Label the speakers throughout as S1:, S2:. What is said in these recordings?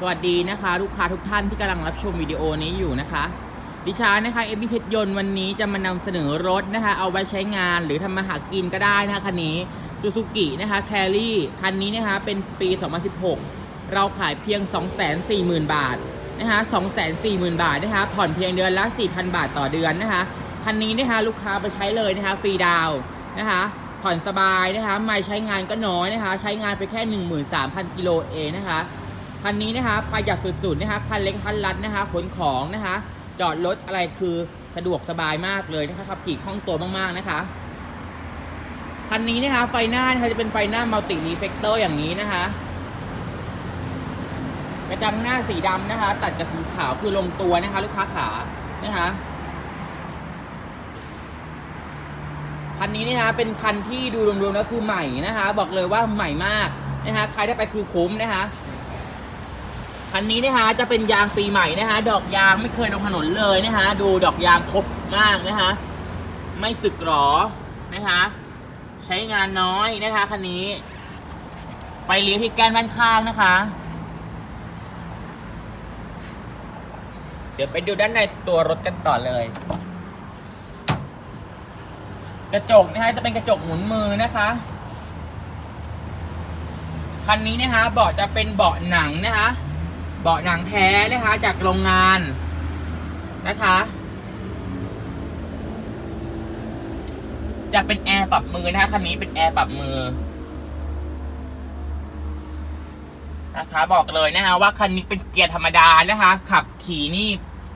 S1: สวัสดีนะคะ ลูกค้าทุกท่านที่กำลังรับชมวิดีโอนี้อยู่นะคะ ดิฉันนะคะเอมพีเพชรยนต์วันนี้จะมานำเสนอรถนะคะ เอาไว้ใช้งานหรือทำมาหากินก็ได้นะคะคันนี้ซูซูกินะคะแคลรี่คันนี้นะคะเป็นปี 2016 เราขายเพียง 240,000 บาทนะคะ240,000 บาทนะคะ ผ่อนเพียงเดือนละ 4,000 บาทต่อเดือนนะคะคันนี้นะคะลูกค้าไปใช้เลยนะคะฟรีดาวน์นะคะผ่อนสบายนะคะไม่ใช้งานก็น้อยนะคะ ใช้งานไปแค่ 13,000 กิโลเองนะคะ คันนี้นะคะประหยัดสุดๆนะคะคันเล็กคันรัดนะคะขนของนะคะ จอดรถอะไรคือสะดวกสบายมากเลยนะคะขับขี่คล่องตัวมากๆนะคะคันนี้นะคะไฟหน้านะคะจะเป็นไฟหน้ามัลติรีเฟกเตอร์อย่างนี้นะคะกระจังหน้าสีดำนะคะ ตัดกับสีขาวคือลงตัวนะคะ ลูกค้าขานะคะคันนี้นะคะเป็นคันที่ดูรวมๆแล้วคือใหม่นะคะ บอกเลยว่าใหม่มากนะคะใครได้ไปคือคุ้มนะคะ คันนี้นะคะจะเป็นยางปีใหม่นะคะดอกยางไม่เคยลงถนนเลยนะคะดูดอกยางครบมากนะคะไม่สึกหรอนะคะ ใช้งานน้อยนะคะคันนี้ไฟเลี้ยวที่แกนด้านข้างนะคะ เดี๋ยวไปดูด้านในตัวรถกันต่อเลย กระจกนะคะจะเป็นกระจกหมุนมือนะคะคันนี้นะคะเบาะจะเป็นเบาะหนังนะคะ เบาะหนังแท้นะคะ จากโรงงานนะคะ จะเป็นแอร์ปรับมือนะคะคันนี้เป็นแอร์ปรับมือนะคะบอกเลยนะคะว่าคันนี้เป็นเกียร์ธรรมดานะคะ ขับขี่นี่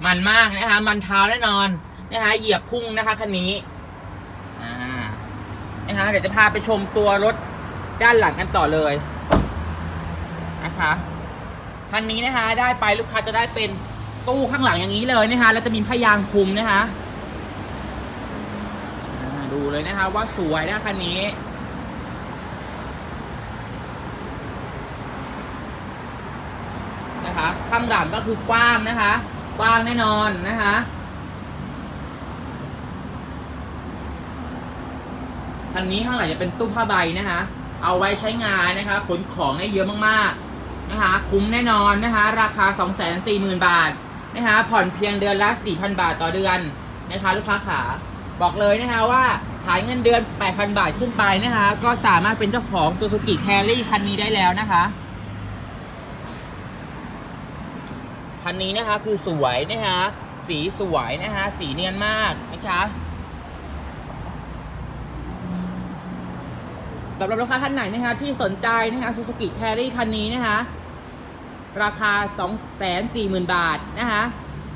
S1: มันมากนะคะ มันเท้าแน่นอนนะคะ เหยียบพุ่งนะคะคันนี้นะคะเดี๋ยวจะพาไปชมตัวรถด้านหลังกันต่อเลยนะคะ คันนี้นะคะได้ไปลูกค้าจะได้เป็นตู้ข้างหลังอย่างนี้เลยนะคะแล้วจะมีพยางค์คุมนะคะดูเลยนะคะว่าสวยนะคันนี้นะคะข้างหลังก็คือกว้างนะคะกว้างแน่นอนนะคะคันนี้ข้างหลังจะเป็นตู้ผ้าใบนะคะ เอาไว้ใช้งานนะคะขนของได้เยอะมากๆ นะคะ คุ้มแน่นอนนะคะ ราคา 240,000 บาทนะคะผ่อนเพียงเดือนละ 4,000 บาทต่อเดือนนะคะลูกค้าขาบอกเลยนะคะว่าขายเงินเดือน 8,000 บาทขึ้นไปนะคะ ก็สามารถเป็นเจ้าของ Suzuki Carry คันนี้ได้แล้วนะคะคันนี้นะคะคือสวยนะคะสีสวยนะคะสีเนียนมากนะคะสำหรับลูกค้าท่านไหนนะคะที่สนใจนะคะ Suzuki Carry คันนี้นะคะ ราคา 240,000 บาทนะคะ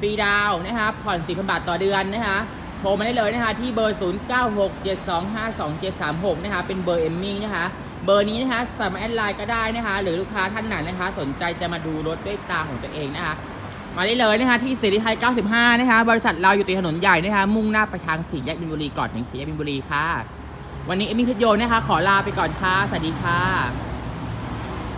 S1: ฟรีดาวนะคะผ่อน4,000 บาทต่อเดือนนะคะโทรมาได้เลยนะคะที่เบอร์ 0967252736 นะคะเป็นเบอร์เอมมี่นะคะเบอร์นี้นะคะสามารถแอดไลน์ก็ได้นะคะ หรือลูกค้าท่านไหนนะคะ สนใจจะมาดูรถด้วยตาของตัวเองนะคะ มาได้เลยนะคะที่สิริไทย 95 นะคะ บริษัทเราอยู่ติดถนนใหญ่นะคะ มุ่งหน้าไปทางสี่แยกบินบุรีก่อนถึงสี่แยกบินบุรีค่ะ วันนี้เอมมี่เพชรโยนนะคะ ขอลาไปก่อนค่ะ สวัสดีค่ะ